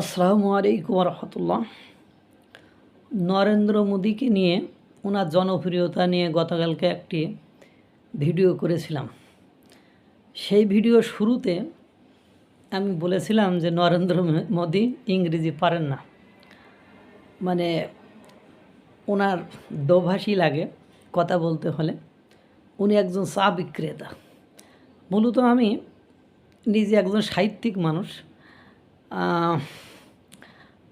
আসসালামু আলাইকুম রহমতুল্লাহ নরেন্দ্র মোদীকে নিয়ে, ওনার জনপ্রিয়তা নিয়ে গতকালকে একটি ভিডিও করেছিলাম। সেই ভিডিও শুরুতে আমি বলেছিলাম যে, নরেন্দ্র মোদী ইংরেজি পারেন না। মানে ওনার দোভাষী লাগে কথা বলতে হলে। উনি একজন চা বিক্রেতা মূলত আমি নিজে একজন সাহিত্যিক মানুষ।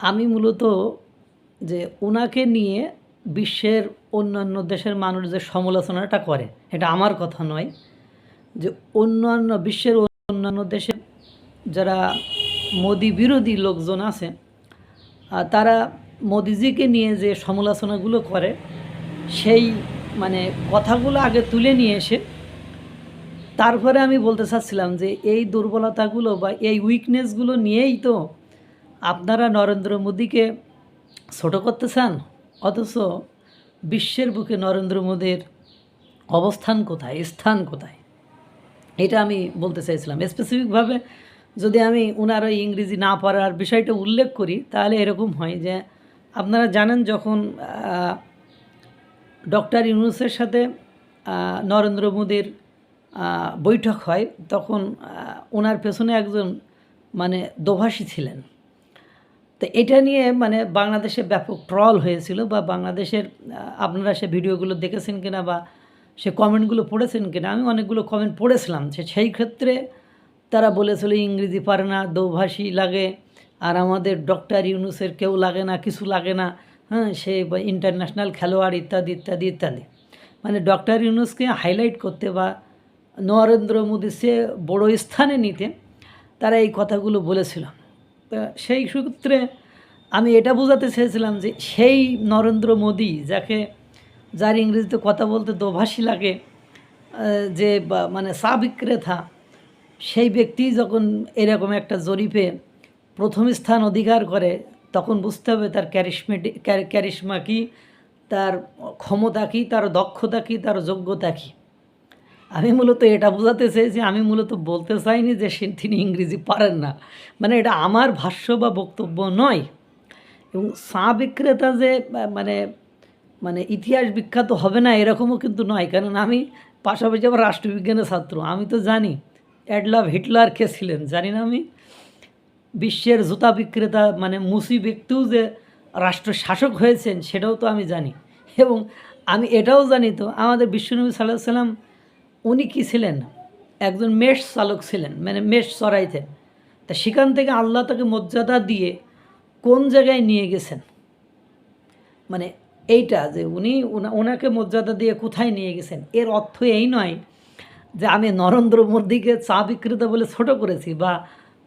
আমি মূলত যে ওনাকে নিয়ে বিশ্বের অন্যান্য দেশের মানুষ যে সমালোচনাটা করে, এটা আমার কথা নয়, যে অন্যান্য বিশ্বের অন্যান্য দেশের যারা মোদি বিরোধী লোকজন আছে তারা মোদিজিকে নিয়ে যে সমালোচনাগুলো করে, সেই মানে কথাগুলো আগে তুলে নিয়ে এসে, তারপরে আমি বলতে চাচ্ছিলাম যে এই দুর্বলতাগুলো বা এই উইকনেসগুলো নিয়েই তো আপনারা নরেন্দ্র মোদীকে ছোটো করতে চান? অথচ বিশ্বের বুকে নরেন্দ্র মোদীর অবস্থান কোথায়? স্থান কোথায়? এটা আমি বলতে চাইছিলাম। স্পেসিফিকভাবে যদি আমি ওনার ওই ইংরেজি না পারার বিষয়টা উল্লেখ করি, তাহলে এরকম হয় যে আপনারা জানেন যখন ডক্টর ইউনুসের সাথে নরেন্দ্র মোদীর বৈঠক হয়, তখন ওনার পেছনে একজন মানে দোভাষী ছিলেন। তো এটা নিয়ে মানে বাংলাদেশে ব্যাপক ট্রল হয়েছিল বা বাংলাদেশের আপনারা সে ভিডিওগুলো দেখেছেন কিনা বা সে কমেন্টগুলো পড়েছেন কিনা, আমি অনেকগুলো কমেন্ট পড়েছিলাম। সে সেই ক্ষেত্রে তারা বলেছিল ইংরেজি পারে না দৌভাষী লাগে, আর আমাদের ডক্টর ইউনুসের কেউ লাগে না, কিছু লাগে না হ্যাঁ সে ইন্টারন্যাশনাল খেলোয়াড় ইত্যাদি ইত্যাদি ইত্যাদি। মানে ডক্টর ইউনুসকে হাইলাইট করতে বা নরেন্দ্র মোদী সে বড় স্থানে নিতে তারা এই কথাগুলো বলেছিল। তা সেই সূত্রে আমি এটা বোঝাতে চেয়েছিলাম যে সেই নরেন্দ্র মোদী, যাকে, যার ইংরেজিতে কথা বলতে দোভাষী লাগে যে মানে চা বিক্রেতা সেই ব্যক্তি যখন এরকম একটা জরিপে প্রথম স্থান অধিকার করে, তখন বুঝতে হবে তার ক্যারিসমেটিক ক্যারিশমা কী, তার ক্ষমতা কী, তার দক্ষতা কী, তার যোগ্যতা কী। আমি মূলত এটা বোঝাতে চেয়েছি, আমি মূলত বলতে চাইনি যে তিনি ইংরেজি পারেন না। মানে এটা আমার ভাষ্য বা বক্তব্য নয়। এবং চা বিক্রেতা যে মানে মানে ইতিহাস বিখ্যাত হবে না এরকমও কিন্তু নয়। কারণ আমি পাশাপাশি আবার রাষ্ট্রবিজ্ঞানের ছাত্র, আমি তো জানি। অ্যাডলফ হিটলার কে ছিলেন? জানি না আমি। বিশ্বের জুতা বিক্রেতা মানে মুসি ব্যক্তিও যে রাষ্ট্র শাসক হয়েছেন, সেটাও তো আমি জানি। এবং আমি এটাও জানি তো, আমাদের বিশ্বনবী সাল্লাহ সাল্লাম উনি কী ছিলেন? একজন মেষ চালক ছিলেন মানে মেষ চড়াইতেন। তা সেখান থেকে আল্লাহ তাকে মর্যাদা দিয়ে কোন জায়গায় নিয়ে গেছেন? মানে এইটা যে উনি ওনাকে মর্যাদা দিয়ে কোথায় নিয়ে গেছেন? এর অর্থ এই নয় যে আমি নরেন্দ্র মোদীকে চা বিক্রেতা বলে ছোট করেছি বা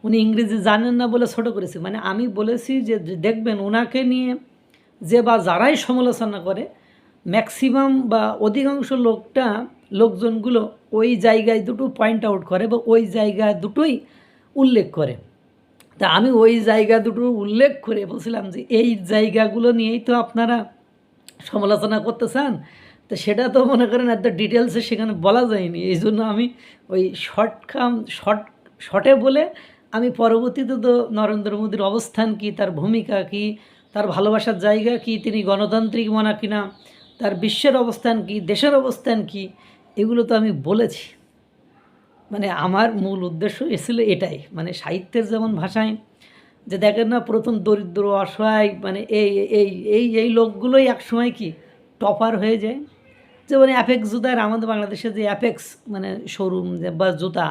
উনি ইংরেজি জানেন না বলে ছোট করেছি। মানে আমি বলেছি যে দেখবেন ওনাকে নিয়ে যে বা যারাই সমালোচনা করে ম্যাক্সিমাম বা অধিকাংশ লোকটা, লোকজনগুলো ওই জায়গায় দুটো পয়েন্ট আউট করে বা ওই জায়গা দুটোই উল্লেখ করে। তা আমি ওই জায়গা দুটো উল্লেখ করে বলছিলাম যে, এই জায়গাগুলো নিয়েই তো আপনারা সমালোচনা করতে চান তো সেটা তো মনে করেন এত ডিটেলসে সেখানে বলা যায়নি। এই জন্য আমি ওই শর্ট খাম শর্ট শর্টে বলে আমি পরবর্তীতে তো নরেন্দ্র মোদীর অবস্থান কি, তার ভূমিকা কি, তার ভালোবাসার জায়গা কি, তিনি গণতান্ত্রিক মনা কিনা তার বিশ্বের অবস্থান কি, দেশের অবস্থান কি, এগুলো তো আমি বলেছি। মানে আমার মূল উদ্দেশ্য এসেছিল এটাই। মানে সাহিত্যের যেমন ভাষায় যে দেখেন না, প্রথম দরিদ্র, অসহায় মানে এই এই এই এই লোকগুলোই একসময় কি টপার হয়ে যায়। যেমন অ্যাপেক্স জুতার আমাদের বাংলাদেশে যে অ্যাপেক্স মানে শোরুম বা জুতা,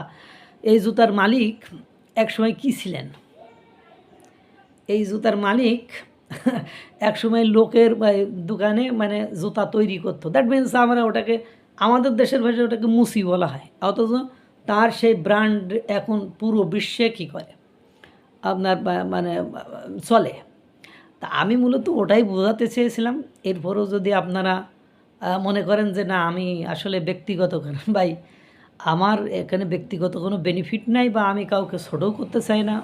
এই জুতার মালিক একসময় কি ছিলেন? এই জুতার মালিক একসময় লোকের বা দোকানে মানে জুতা তৈরি করতো। দ্যাট মিনস আমরা ওটাকে, আমাদের দেশের ভাষায় ওটাকে মুসি বলা হয়। অথচ তার সেই ব্র্যান্ড এখন পুরো বিশ্বে কী করে? আপনার মানে চলে। তা আমি মূলত ওটাই বোঝাতে চেয়েছিলাম। এরপরেও যদি আপনারা মনে করেন যে না, আমি আসলে ব্যক্তিগত কারণ ভাই, আমার এখানে ব্যক্তিগত কোনো বেনিফিট নাই বা আমি কাউকে ছোটও করতে চাই না।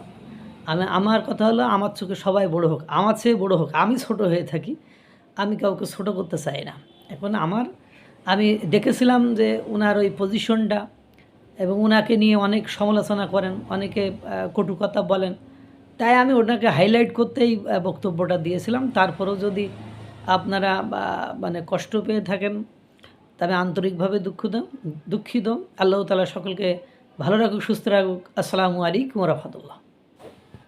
আমি, আমার কথা হলো আমার চোখে সবাই বড় হোক, আমার চেয়ে বড় হোক, আমি ছোট হয়ে থাকি, আমি কাউকে ছোট করতে চাই না। এখন আমার, আমি দেখেছিলাম যে ওনার ওই পজিশনটা এবং ওনাকে নিয়ে অনেক সমালোচনা করেন, অনেকে কটু কথা বলেন। তাই আমি ওনাকে হাইলাইট করতেই বক্তব্যটা দিয়েছিলাম। তারপরেও যদি আপনারা মানে কষ্ট পেয়ে থাকেন, তবে আন্তরিকভাবে দুঃখিত দুঃখিত। আল্লাহ তালা সকলকে ভালো রাখুক, সুস্থ রাখুক। আসসালামু আলাইকুম রহমতুল্লাহ।